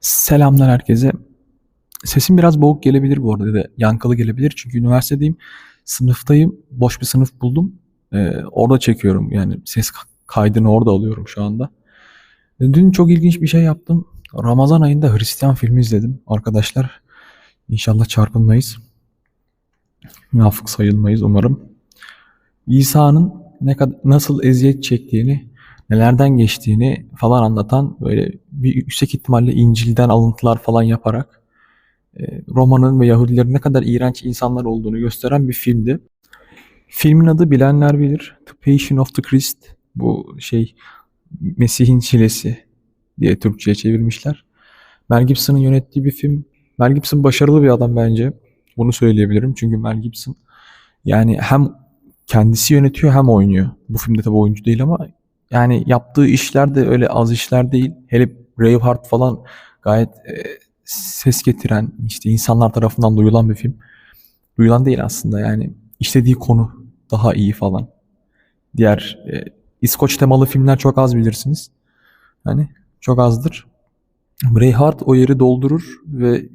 Selamlar herkese. Sesim biraz boğuk gelebilir bu arada da yankılı gelebilir. Çünkü üniversitedeyim, sınıftayım, boş bir sınıf buldum. Ee, orada çekiyorum yani ses ka- kaydını orada alıyorum şu anda. Dün çok ilginç bir şey yaptım. Ramazan ayında Hristiyan filmi izledim arkadaşlar. İnşallah çarpılmayız. Münafık sayılmayız umarım. İsa'nın ne kadar nasıl eziyet çektiğini, nelerden geçtiğini falan anlatan böyle bir yüksek ihtimalle İncil'den alıntılar falan yaparak e, Roma'nın ve Yahudilerin ne kadar iğrenç insanlar olduğunu gösteren bir filmdi. Filmin adı bilenler bilir. The Passion of the Christ. Bu şey Mesih'in çilesi diye Türkçe'ye çevirmişler. Mel Gibson'ın yönettiği bir film. Mel Gibson başarılı bir adam bence. Bunu söyleyebilirim. Çünkü Mel Gibson yani hem kendisi yönetiyor hem oynuyor. Bu filmde tabii oyuncu değil ama yani yaptığı işler de öyle az işler değil. Hele Braveheart falan gayet e, ses getiren, işte insanlar tarafından duyulan bir film. Duyulan değil aslında yani işlediği konu daha iyi falan. Diğer e, İskoç temalı filmler çok az bilirsiniz. Hani çok azdır. Braveheart o yeri doldurur ve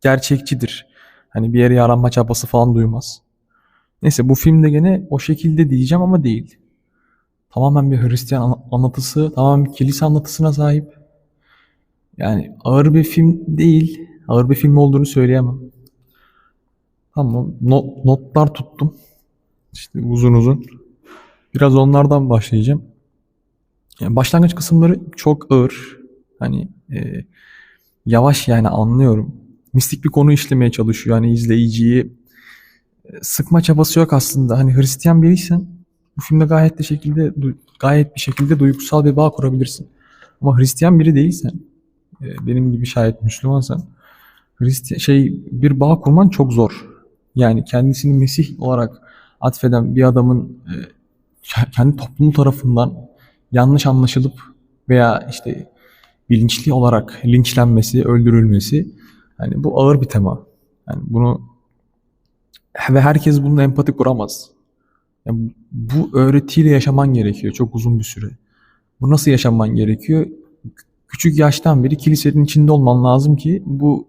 gerçekçidir. Hani bir yere yaranma çabası falan duymaz. Neyse bu filmde gene o şekilde diyeceğim ama değil. Tamamen bir Hristiyan an- anlatısı, tamamen bir kilise anlatısına sahip. Yani ağır bir film değil. Ağır bir film olduğunu söyleyemem. Tamam. no- notlar tuttum. İşte uzun uzun. Biraz onlardan başlayacağım. Yani başlangıç kısımları çok ağır. Hani e, yavaş yani anlıyorum. Mistik bir konu işlemeye çalışıyor. Hani izleyiciyi sıkma çabası yok aslında. Hani Hristiyan biriysen bu filmde gayet de şekilde gayet bir şekilde duygusal bir bağ kurabilirsin. Ama Hristiyan biri değilsen, e, benim gibi şayet Müslümansan, Hristiyan şey bir bağ kurman çok zor. Yani kendisini Mesih olarak atfeden bir adamın e, ke- kendi toplumu tarafından yanlış anlaşılıp veya işte bilinçli olarak linçlenmesi, öldürülmesi hani bu ağır bir tema. Yani bunu ve herkes bununla empati kuramaz. Yani bu öğretiyle yaşaman gerekiyor çok uzun bir süre. Bu nasıl yaşaman gerekiyor? Küçük yaştan beri kilisenin içinde olman lazım ki bu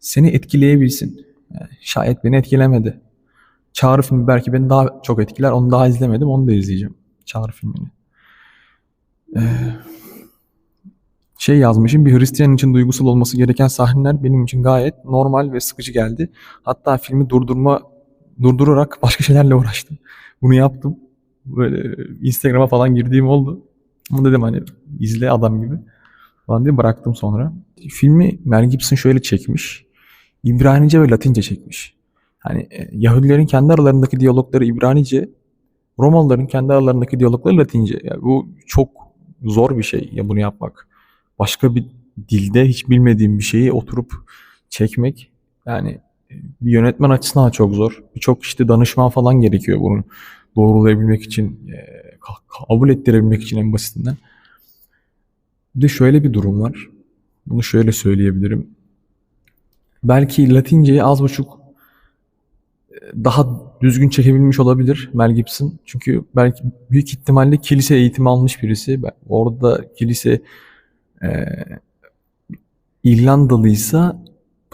seni etkileyebilsin. Yani şayet beni etkilemedi. Çağrı filmi belki beni daha çok etkiler. Onu daha izlemedim. Onu da izleyeceğim. Çağrı filmini. Ee, şey yazmışım. Bir Hristiyan için duygusal olması gereken sahneler benim için gayet normal ve sıkıcı geldi. Hatta filmi durdurma durdurarak başka şeylerle uğraştım. Bunu yaptım. Böyle Instagram'a falan girdiğim oldu. Ama dedim hani izle adam gibi falan diye bıraktım sonra. Filmi Mel Gibson şöyle çekmiş. İbranice ve Latince çekmiş. Hani e, Yahudilerin kendi aralarındaki diyalogları İbranice, Romalıların kendi aralarındaki diyalogları Latince. Yani bu çok zor bir şey ya bunu yapmak. Başka bir dilde hiç bilmediğim bir şeyi oturup çekmek yani bir yönetmen açısından da çok zor. Birçok işte danışman falan gerekiyor bunu doğrulayabilmek için, e, ka- kabul ettirebilmek için en basitinden. Bir de şöyle bir durum var. Bunu şöyle söyleyebilirim. Belki Latinceyi az buçuk daha düzgün çekebilmiş olabilir Mel Gibson. Çünkü belki büyük ihtimalle kilise eğitimi almış birisi. Orada kilise e, İrlandalıysa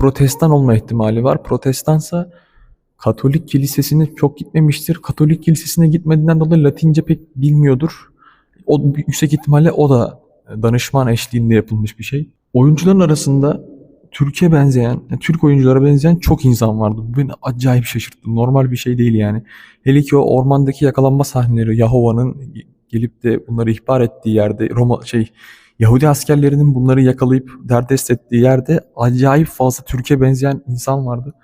protestan olma ihtimali var. Protestansa Katolik kilisesine çok gitmemiştir. Katolik kilisesine gitmediğinden dolayı Latince pek bilmiyordur. O yüksek ihtimalle o da danışman eşliğinde yapılmış bir şey. Oyuncuların arasında Türkiye benzeyen, yani Türk oyunculara benzeyen çok insan vardı. Bu beni acayip şaşırttı. Normal bir şey değil yani. Hele ki o ormandaki yakalanma sahneleri, Yahova'nın gelip de bunları ihbar ettiği yerde, Roma şey Yahudi askerlerinin bunları yakalayıp derdest ettiği yerde acayip fazla Türkiye benzeyen insan vardı.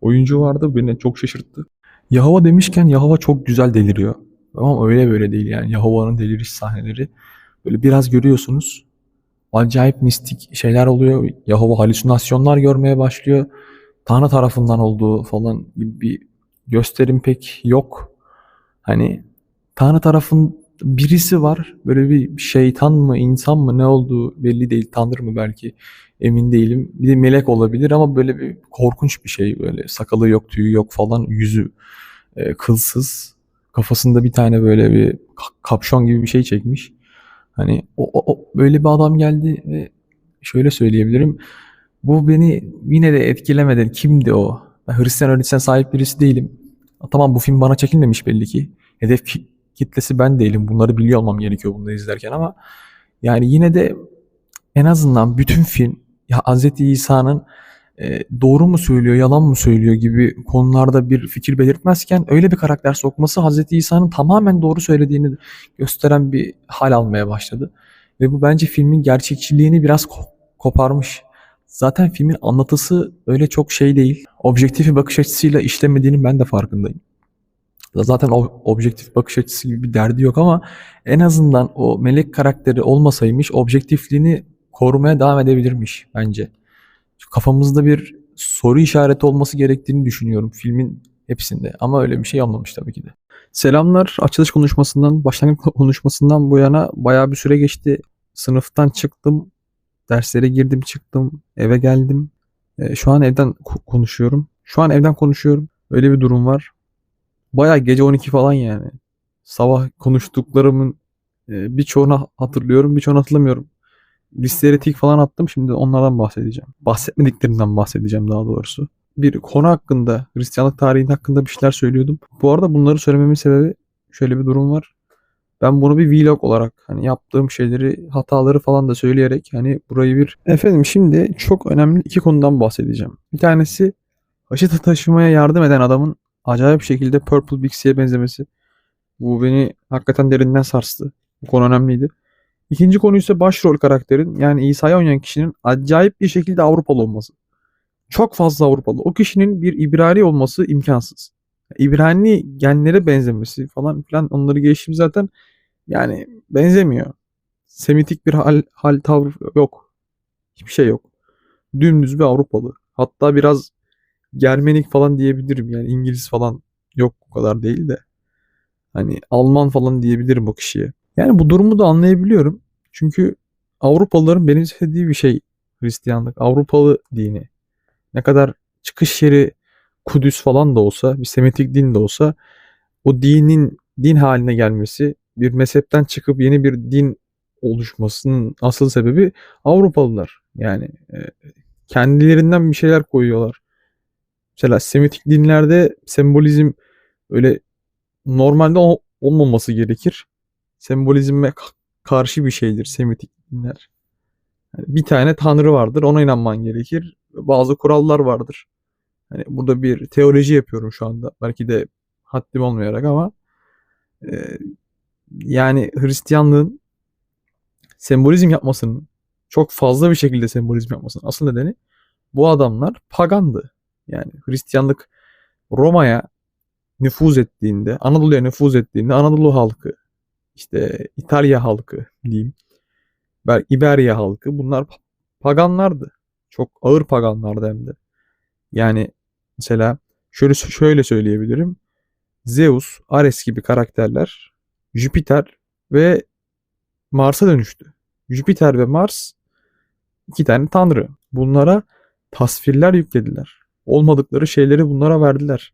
Oyuncu vardı beni çok şaşırttı. Yahova demişken Yahova çok güzel deliriyor. Ama öyle böyle değil yani. Yahova'nın deliriş sahneleri. Böyle biraz görüyorsunuz. Acayip mistik şeyler oluyor. Yahova halüsinasyonlar görmeye başlıyor. Tanrı tarafından olduğu falan gibi bir gösterim pek yok. Hani Tanrı tarafın birisi var. Böyle bir şeytan mı, insan mı ne olduğu belli değil. Tanrı mı belki emin değilim. Bir de melek olabilir ama böyle bir korkunç bir şey böyle. Sakalı yok, tüyü yok falan. Yüzü e, kılsız. Kafasında bir tane böyle bir ka- kapşon gibi bir şey çekmiş. Hani o, o, o- böyle bir adam geldi ve şöyle söyleyebilirim. Bu beni yine de etkilemedi. Kimdi o? Ben Hristiyan öğretisine sahip birisi değilim. Tamam bu film bana çekilmemiş belli ki. Hedef kitlesi ben değilim. Bunları biliyor olmam gerekiyor bunları izlerken ama yani yine de en azından bütün film ya Hz. İsa'nın e, doğru mu söylüyor, yalan mı söylüyor gibi konularda bir fikir belirtmezken öyle bir karakter sokması Hz. İsa'nın tamamen doğru söylediğini gösteren bir hal almaya başladı. Ve bu bence filmin gerçekçiliğini biraz ko- koparmış. Zaten filmin anlatısı öyle çok şey değil. Objektif bir bakış açısıyla işlemediğinin ben de farkındayım. Zaten o objektif bakış açısı gibi bir derdi yok ama en azından o melek karakteri olmasaymış objektifliğini korumaya devam edebilirmiş bence. Kafamızda bir soru işareti olması gerektiğini düşünüyorum filmin hepsinde. Ama öyle bir şey olmamış tabii ki de. Selamlar. Açılış konuşmasından, başlangıç konuşmasından bu yana bayağı bir süre geçti. Sınıftan çıktım. Derslere girdim çıktım. Eve geldim. Ee, şu an evden ko- konuşuyorum. Şu an evden konuşuyorum. Öyle bir durum var. Bayağı gece 12 falan yani. Sabah konuştuklarımın e, birçoğunu hatırlıyorum, birçoğunu hatırlamıyorum. Listelere tik falan attım. Şimdi onlardan bahsedeceğim. Bahsetmediklerinden bahsedeceğim daha doğrusu. Bir konu hakkında, Hristiyanlık tarihinin hakkında bir şeyler söylüyordum. Bu arada bunları söylememin sebebi şöyle bir durum var. Ben bunu bir vlog olarak hani yaptığım şeyleri, hataları falan da söyleyerek hani burayı bir... Efendim şimdi çok önemli iki konudan bahsedeceğim. Bir tanesi aşı taşımaya yardım eden adamın acayip şekilde Purple Bixi'ye benzemesi. Bu beni hakikaten derinden sarstı. Bu konu önemliydi. İkinci konu ise başrol karakterin yani İsa'yı oynayan kişinin acayip bir şekilde Avrupalı olması. Çok fazla Avrupalı. O kişinin bir İbrani olması imkansız. İbrani genlere benzemesi falan filan onları geçtim zaten yani benzemiyor. Semitik bir hal, hal tavır yok. Hiçbir şey yok. Dümdüz bir Avrupalı. Hatta biraz Germenik falan diyebilirim yani İngiliz falan yok o kadar değil de. Hani Alman falan diyebilirim o kişiye. Yani bu durumu da anlayabiliyorum. Çünkü Avrupalıların benimsediği bir şey Hristiyanlık. Avrupalı dini. Ne kadar çıkış yeri Kudüs falan da olsa, bir Semitik din de olsa o dinin din haline gelmesi, bir mezhepten çıkıp yeni bir din oluşmasının asıl sebebi Avrupalılar. Yani e, kendilerinden bir şeyler koyuyorlar. Mesela Semitik dinlerde sembolizm öyle normalde ol- olmaması gerekir. Sembolizme ka- karşı bir şeydir Semitik dinler. Yani bir tane tanrı vardır, ona inanman gerekir. Bazı kurallar vardır. Hani burada bir teoloji yapıyorum şu anda. Belki de haddim olmayarak ama e, yani Hristiyanlığın sembolizm yapmasının çok fazla bir şekilde sembolizm yapmasının asıl nedeni bu adamlar pagandı. Yani Hristiyanlık Roma'ya nüfuz ettiğinde, Anadolu'ya nüfuz ettiğinde Anadolu halkı, işte İtalya halkı diyeyim, İberya halkı bunlar pa- paganlardı. Çok ağır paganlardı hem de. Yani mesela şöyle şöyle söyleyebilirim. Zeus, Ares gibi karakterler Jüpiter ve Mars'a dönüştü. Jüpiter ve Mars iki tane tanrı. Bunlara tasvirler yüklediler. Olmadıkları şeyleri bunlara verdiler.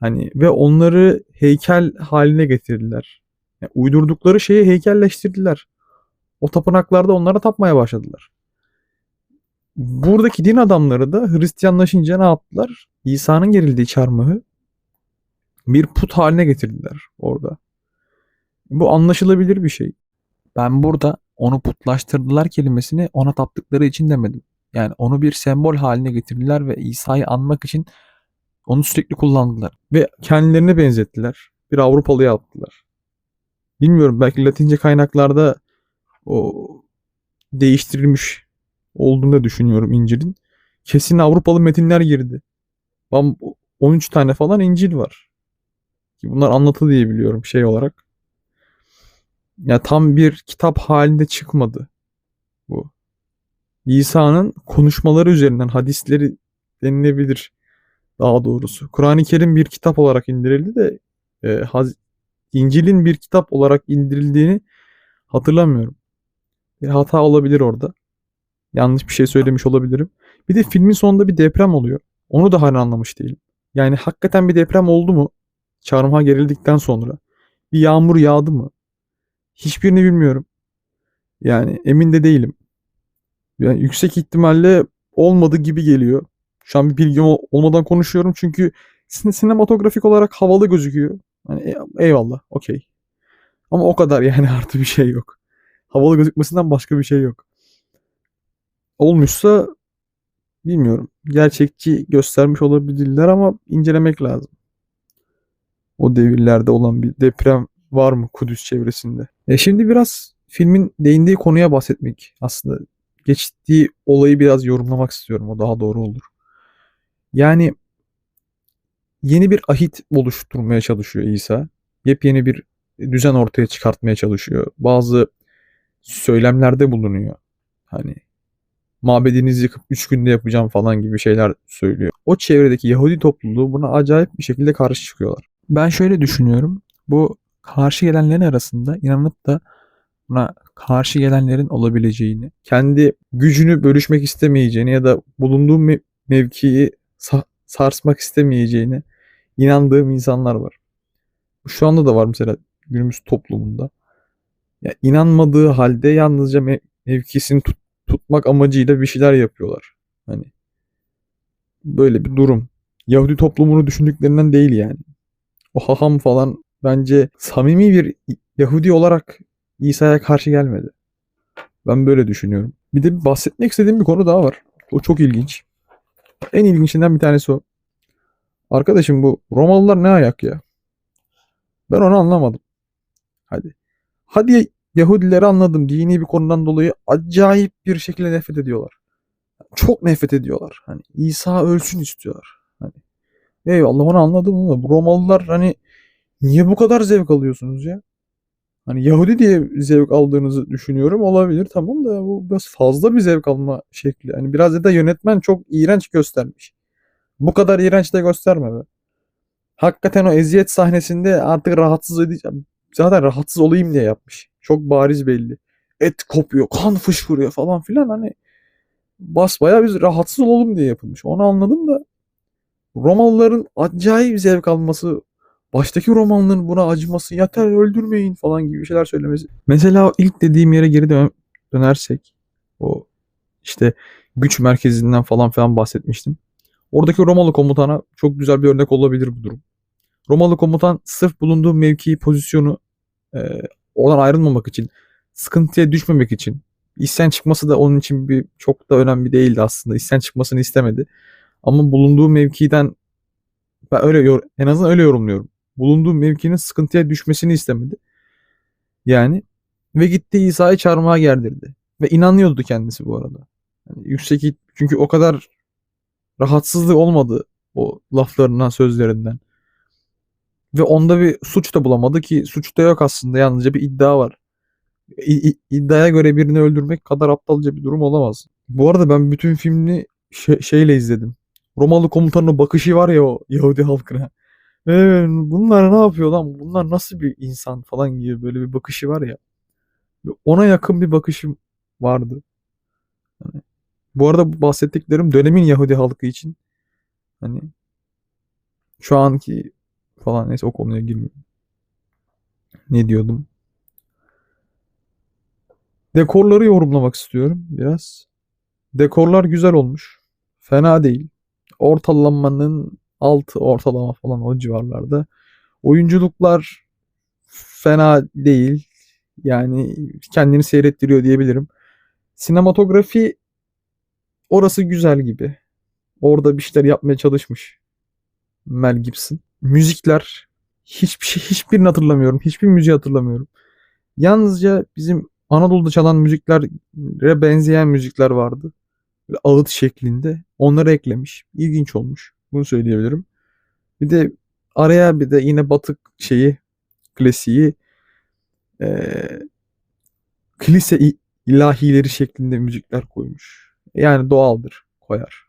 Hani ve onları heykel haline getirdiler. Yani uydurdukları şeyi heykelleştirdiler. O tapınaklarda onlara tapmaya başladılar. Buradaki din adamları da Hristiyanlaşınca ne yaptılar? İsa'nın gerildiği çarmıhı bir put haline getirdiler orada. Bu anlaşılabilir bir şey. Ben burada onu putlaştırdılar kelimesini ona taptıkları için demedim. Yani onu bir sembol haline getirdiler ve İsa'yı anmak için onu sürekli kullandılar. Ve kendilerine benzettiler. Bir Avrupalıya yaptılar. Bilmiyorum belki Latince kaynaklarda o değiştirilmiş olduğunu da düşünüyorum İncil'in. Kesin Avrupalı metinler girdi. Ben 13 tane falan İncil var. Ki bunlar anlatı diye biliyorum şey olarak. Ya tam bir kitap halinde çıkmadı bu. İsa'nın konuşmaları üzerinden hadisleri denilebilir daha doğrusu. Kur'an-ı Kerim bir kitap olarak indirildi de e, Haz- İncil'in bir kitap olarak indirildiğini hatırlamıyorum. Bir hata olabilir orada. Yanlış bir şey söylemiş olabilirim. Bir de filmin sonunda bir deprem oluyor. Onu da hala anlamış değilim. Yani hakikaten bir deprem oldu mu? çarmıha gerildikten sonra bir yağmur yağdı mı? Hiçbirini bilmiyorum. Yani emin de değilim. Yani yüksek ihtimalle olmadı gibi geliyor. Şu an bir bilgim ol- olmadan konuşuyorum çünkü sin- sinematografik olarak havalı gözüküyor. Hani e- eyvallah, okey. Ama o kadar yani artı bir şey yok. Havalı gözükmesinden başka bir şey yok. Olmuşsa bilmiyorum. Gerçekçi göstermiş olabilirler ama incelemek lazım. O devirlerde olan bir deprem var mı Kudüs çevresinde? E şimdi biraz filmin değindiği konuya bahsetmek aslında geçtiği olayı biraz yorumlamak istiyorum. O daha doğru olur. Yani yeni bir ahit oluşturmaya çalışıyor İsa. Yepyeni bir düzen ortaya çıkartmaya çalışıyor. Bazı söylemlerde bulunuyor. Hani mabedinizi yıkıp 3 günde yapacağım falan gibi şeyler söylüyor. O çevredeki Yahudi topluluğu buna acayip bir şekilde karşı çıkıyorlar. Ben şöyle düşünüyorum. Bu karşı gelenlerin arasında inanıp da buna karşı gelenlerin olabileceğini, kendi gücünü bölüşmek istemeyeceğini ya da bulunduğu me- mevkiyi sa- sarsmak istemeyeceğini inandığım insanlar var. Şu anda da var mesela günümüz toplumunda. Ya inanmadığı halde yalnızca me- mevkisini tut- tutmak amacıyla bir şeyler yapıyorlar. Hani böyle bir durum. Yahudi toplumunu düşündüklerinden değil yani. O haham falan bence samimi bir Yahudi olarak İsa'ya karşı gelmedi. Ben böyle düşünüyorum. Bir de bahsetmek istediğim bir konu daha var. O çok ilginç. En ilginçinden bir tanesi o. Arkadaşım bu Romalılar ne ayak ya? Ben onu anlamadım. Hadi. Hadi Yahudileri anladım. Dini bir konudan dolayı acayip bir şekilde nefret ediyorlar. Çok nefret ediyorlar. Hani İsa ölsün istiyorlar. Hani eyvallah onu anladım ama Romalılar hani niye bu kadar zevk alıyorsunuz ya? Hani Yahudi diye zevk aldığınızı düşünüyorum. Olabilir tamam da bu biraz fazla bir zevk alma şekli. Hani biraz da yönetmen çok iğrenç göstermiş. Bu kadar iğrenç de gösterme be. Hakikaten o eziyet sahnesinde artık rahatsız edici. Zaten rahatsız olayım diye yapmış. Çok bariz belli. Et kopuyor, kan fışkırıyor falan filan hani basbaya biz rahatsız olalım diye yapılmış. Onu anladım da Romalıların acayip zevk alması, baştaki Romalıların buna acıması, yeter öldürmeyin falan gibi şeyler söylemesi. Mesela ilk dediğim yere geri dön- dönersek o işte güç merkezinden falan filan bahsetmiştim. Oradaki Romalı komutana çok güzel bir örnek olabilir bu durum. Romalı komutan sırf bulunduğu mevki, pozisyonu e, oradan ayrılmamak için, sıkıntıya düşmemek için, isyan çıkması da onun için bir çok da önemli değildi aslında. İsyan çıkmasını istemedi. Ama bulunduğu mevkiden ben öyle en azından öyle yorumluyorum. Bulunduğu mevkinin sıkıntıya düşmesini istemedi. Yani ve gitti İsa'yı çarmıha gerdirdi. Ve inanıyordu kendisi bu arada. Yani yüksek çünkü o kadar rahatsızlık olmadı o laflarından, sözlerinden. Ve onda bir suç da bulamadı ki suç da yok aslında. Yalnızca bir iddia var. İ- i- göre birini öldürmek kadar aptalca bir durum olamaz. Bu arada ben bütün filmi şey- şeyle izledim. Romalı komutanın bakışı var ya o Yahudi halkına. Ee, bunlar ne yapıyor lan? Bunlar nasıl bir insan falan gibi böyle bir bakışı var ya. Ona yakın bir bakışım vardı. Hani, bu arada bahsettiklerim dönemin Yahudi halkı için hani şu anki falan neyse o konuya girmiyorum. Ne diyordum? Dekorları yorumlamak istiyorum biraz. Dekorlar güzel olmuş. Fena değil. Ortalamanın altı ortalama falan o civarlarda. Oyunculuklar fena değil. Yani kendini seyrettiriyor diyebilirim. Sinematografi orası güzel gibi. Orada bir şeyler yapmaya çalışmış Mel Gibson. Müzikler hiçbir şey hiçbirini hatırlamıyorum. Hiçbir müziği hatırlamıyorum. Yalnızca bizim Anadolu'da çalan müziklere benzeyen müzikler vardı. Böyle ağıt şeklinde. Onları eklemiş. İlginç olmuş. Bunu söyleyebilirim. Bir de araya bir de yine batık şeyi klasiği eee kilise ilahileri şeklinde müzikler koymuş. Yani doğaldır koyar.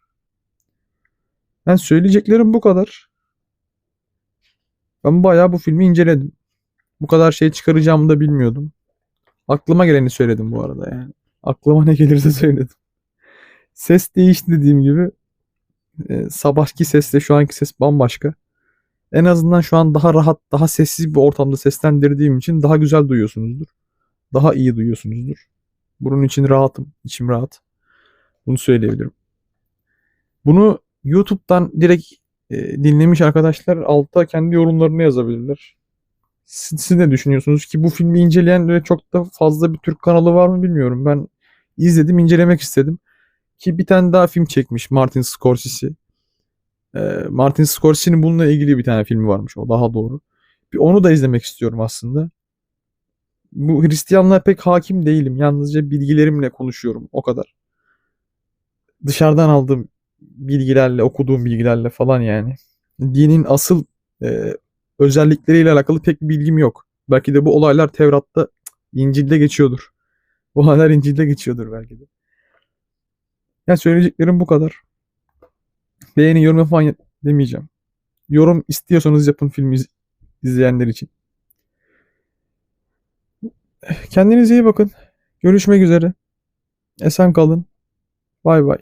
Ben söyleyeceklerim bu kadar. Ben bayağı bu filmi inceledim. Bu kadar şey çıkaracağımı da bilmiyordum. Aklıma geleni söyledim bu arada yani. Aklıma ne gelirse söyledim. Ses değişti dediğim gibi. E, sabahki sesle şu anki ses bambaşka. En azından şu an daha rahat, daha sessiz bir ortamda seslendirdiğim için daha güzel duyuyorsunuzdur. Daha iyi duyuyorsunuzdur. Bunun için rahatım, içim rahat. Bunu söyleyebilirim. Bunu YouTube'dan direkt e, dinlemiş arkadaşlar altta kendi yorumlarını yazabilirler. Siz, siz ne düşünüyorsunuz ki bu filmi inceleyen öyle çok da fazla bir Türk kanalı var mı bilmiyorum. Ben izledim, incelemek istedim. Ki bir tane daha film çekmiş Martin Scorsese. Ee, Martin Scorsese'nin bununla ilgili bir tane filmi varmış. O daha doğru. Bir onu da izlemek istiyorum aslında. Bu Hristiyanlığa pek hakim değilim. Yalnızca bilgilerimle konuşuyorum. O kadar. Dışarıdan aldığım bilgilerle, okuduğum bilgilerle falan yani. Dinin asıl e, özellikleriyle alakalı pek bir bilgim yok. Belki de bu olaylar Tevrat'ta, İncil'de geçiyordur. Bu olaylar İncil'de geçiyordur belki de. Yani söyleyeceklerim bu kadar. Beğeni, yorum falan demeyeceğim. Yorum istiyorsanız yapın filmi iz- izleyenler için. Kendinize iyi bakın. Görüşmek üzere. Esen kalın. Bay bay.